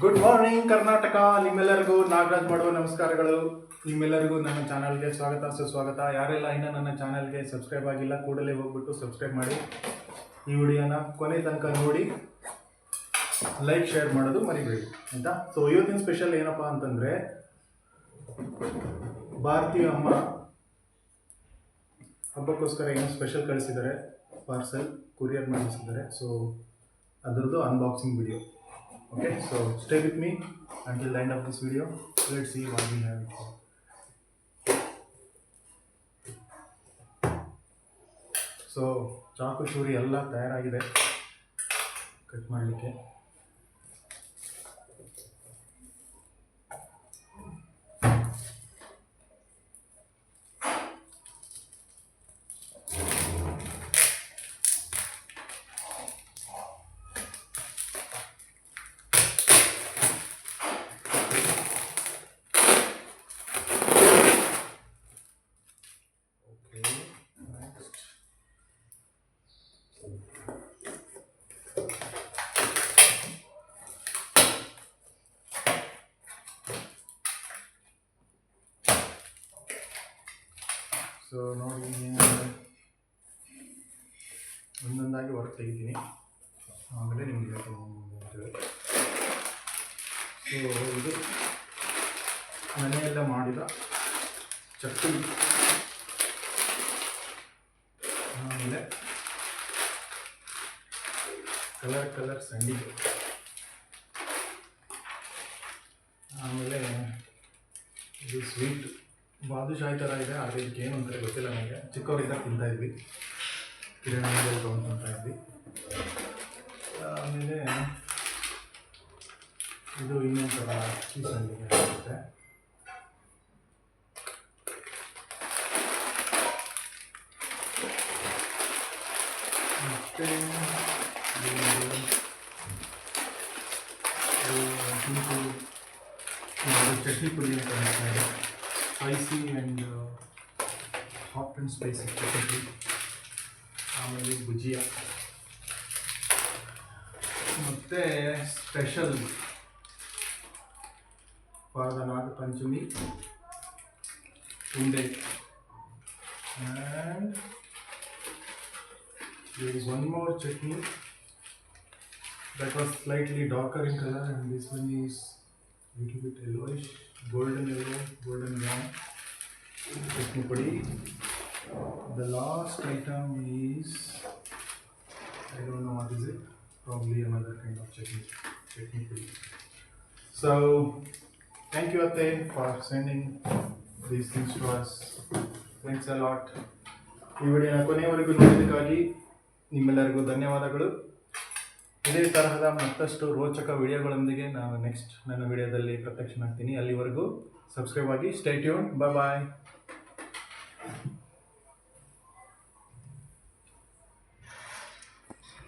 Good morning Karnataka ನಿಮ್ಮೆಲ್ಲರಿಗೂ ನಾಗರಾಜ್ ಮಾಡುವ ನಮಸ್ಕಾರಗಳು. ನಿಮ್ಮೆಲ್ಲರಿಗೂ ನನ್ನ ಚಾನಲ್ಗೆ ಸ್ವಾಗತ, ಸುಸ್ವಾಗತ. ಯಾರೆಲ್ಲ ಇನ್ನೂ ನನ್ನ ಚಾನಲ್ಗೆ ಸಬ್ಸ್ಕ್ರೈಬ್ ಆಗಿಲ್ಲ, ಕೂಡಲೇ ಹೋಗ್ಬಿಟ್ಟು ಸಬ್ಸ್ಕ್ರೈಬ್ ಮಾಡಿ. ಈ ವಿಡಿಯೋನ ಕೊನೆ ತನಕ ನೋಡಿ. ಲೈಕ್ ಶೇರ್ ಮಾಡೋದು ಮರಿಬೇಡಿ, ಆಯಿತಾ? ಸೊ ಇವತ್ತಿನ ಸ್ಪೆಷಲ್ ಏನಪ್ಪ ಅಂತಂದರೆ, ಭಾರತೀಯ ಅಮ್ಮ ಹಬ್ಬಕ್ಕೋಸ್ಕರ ಏನೋ ಸ್ಪೆಷಲ್ ಕಳಿಸಿದ್ದಾರೆ. ಪಾರ್ಸೆಲ್ ಕೊರಿಯರ್ ಮಾಡಿಸಿದ್ದಾರೆ ಸೊ ಅದರದ್ದು unboxing video okay so stay with me until the end of this video let see what we have so ಚಾಕು ಚೂರಿ ಎಲ್ಲ ತಯಾರಾಗಿದೆ. ಕಟ್ ಮಾಡಲಿಕ್ಕೆ. ಸೊ ನೋಡಿ ಒಂದೊಂದಾಗಿ ಹೊರಗೆ ತೆಗಿತೀನಿ. ಆಮೇಲೆ ನಿಮಗೆ ಹೇಳ್ತೇವೆ ಸೊ ಇದು ಮನೆಯೆಲ್ಲ ಮಾಡಿದ ಚಕ್ಕಲಿ ಆಮೇಲೆ ಕಲರ್ ಕಲರ್ ಸಂಡಿಗೆ. ಆಮೇಲೆ ಇದು ಸ್ವೀಟ್ ಬಾದುಶಾಹಿ ಥರ ಇದೆ ಆದರೆ ಇದಕ್ಕೆ ಏನು ಅಂದರೆ ಗೊತ್ತಿಲ್ಲ ನನಗೆ ಚಿಕ್ಕವರಿದ್ದಾಗ ತಿಂತಾ ಇದ್ವಿ ಕಿರಾಣಿಯಲ್ಲಿ ತೊಗೊಂಡು ಇದ್ವಿ ಆಮೇಲೆ ಇದು ಇನ್ನೊಂದು ಥರ ಸಂಡಿಗೆ ಆಗುತ್ತೆ ಮತ್ತೆ ಇದು ಇದು ಇದು ಚಟ್ನಿ ಪುಡಿ ಅಂತ ಅನಿಸ್ತಾ ಇದೆ spicy and hot and spicy chutney ಆಮೇಲೆ ಭುಜಿಯಾ ಮತ್ತು special for the Naga Panchami ಉಂಡೆ and there is one more chutney that was slightly darker in color and this one is little bit yellowish golden yellow golden brown the last item is i don't know what is it probably another kind of chutney so thank you ate for sending these things to us thanks a lot ಈ ಕೊನೆಯವರೆಗೂ ನೋಡಿದ್ದಕ್ಕಾಗಿ ನಿಮ್ಮೆಲ್ಲರಿಗೂ ಧನ್ಯವಾದಗಳು ಇದೇ ತರಹದ ಮತ್ತಷ್ಟು ರೋಚಕ ವಿಡಿಯೋಗಳೊಂದಿಗೆ ನಾನು next ನನ್ನ ವಿಡಿಯೋದಲ್ಲಿ ಪ್ರತ್ಯಕ್ಷನಾಗ್ತೀನಿ. ಅಲ್ಲಿವರೆಗೂ ಸಬ್ಸ್ಕ್ರೈಬ್ ಆಗಿ ಸ್ಟೇ ಟ್ಯೂನ್ ಬಾಯ್ ಬಾಯ್